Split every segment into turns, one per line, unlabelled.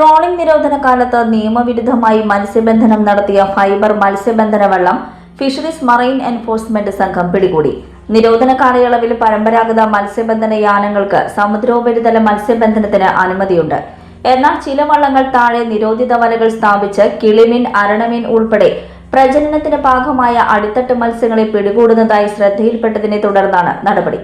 Trawling നിരോധന കാലത്ത് നിയമവിരുദ്ധമായി മത്സ്യബന്ധനം നടത്തിയ ഫൈബർ മത്സ്യബന്ധന വള്ളം ഫിഷറീസ് മറൈൻ എൻഫോഴ്സ്മെന്റ് സംഘം പിടികൂടി. നിരോധന കാലയളവിൽ പരമ്പരാഗത മത്സ്യബന്ധന യാനങ്ങൾക്ക് സമുദ്രോപരിതല മത്സ്യബന്ധനത്തിന് അനുമതിയുണ്ട്. എന്നാൽ ചില വള്ളങ്ങൾ താഴെ നിരോധിത വലകൾ സ്ഥാപിച്ച് കിളിമീൻ അരണമീൻ ഉൾപ്പെടെ പ്രജനനത്തിന് ഭാഗമായ അടിത്തട്ട് മത്സ്യങ്ങളെ പിടികൂടുന്നതായി ശ്രദ്ധയിൽപ്പെട്ടതിനെ തുടർന്നാണ് നടപടി.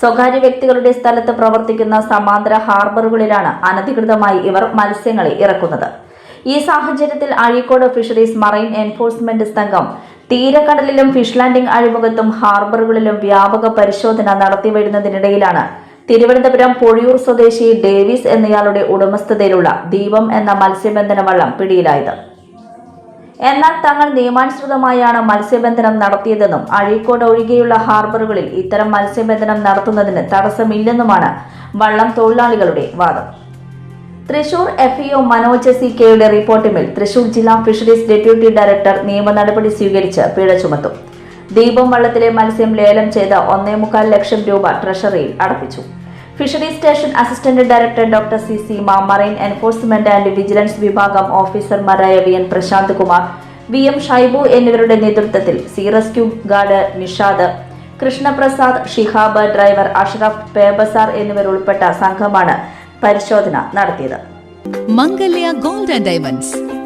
സ്വകാര്യ വ്യക്തികളുടെ സ്ഥലത്ത് പ്രവർത്തിക്കുന്ന സമാന്തര ഹാർബറുകളിലാണ് അനധികൃതമായി ഇവർ മത്സ്യങ്ങളെ ഇറക്കുന്നത്. ഈ സാഹചര്യത്തിൽ അഴീക്കോട് ഫിഷറീസ് മറൈൻ എൻഫോഴ്സ്മെന്റ് സംഘം തീരക്കടലിലും ഫിഷ് ലാൻഡിംഗ് അഴിമുഖത്തും ഹാർബറുകളിലും വ്യാപക പരിശോധന നടത്തിവരുന്നതിനിടയിലാണ് തിരുവനന്തപുരം പൊഴിയൂർ സ്വദേശി ഡേവിസ് എന്നയാളുടെ ഉടമസ്ഥതയിലുള്ള ദീപം എന്ന മത്സ്യബന്ധന വള്ളം പിടിയിലായത്. എന്നാൽ തങ്ങൾ നിയമാനുസൃതമായാണ് മത്സ്യബന്ധനം നടത്തിയതെന്നും അഴീക്കോട് ഒഴികെയുള്ള ഹാർബറുകളിൽ ഇത്തരം മത്സ്യബന്ധനം നടത്തുന്നതിന് തടസ്സമില്ലെന്നുമാണ് വള്ളം തൊഴിലാളികളുടെ വാദം. തൃശൂർ എഫ്ഇഒ മനോജ് സി കെയുടെ റിപ്പോർട്ടിന്മേൽ തൃശൂർ ജില്ലാ ഫിഷറീസ് ഡെപ്യൂട്ടി ഡയറക്ടർ നിയമ നടപടി സ്വീകരിച്ച് പിഴ ചുമത്തും. ദീപം വള്ളത്തിലെ മത്സ്യം ലേലം ചെയ്ത് ഒന്നേ മുക്കാൽ ലക്ഷം രൂപ ട്രഷറിയിൽ അടപ്പിച്ചു. Fisheries station assistant director doctor C Seema marine enforcement and vigilance വിഭാഗം ഓഫീസർമാരായ V N Prashanth Kumar V M Shaibu എന്നിവരുടെ നേതൃത്വത്തിൽ sea rescue guard Nishad Krishnaprasad Shihab driver Ashraf പേബസാർ എന്നിവരുൾപ്പെട്ട സംഘമാണ് പരിശോധന നടത്തിയത്.
Mangalya gold and diamonds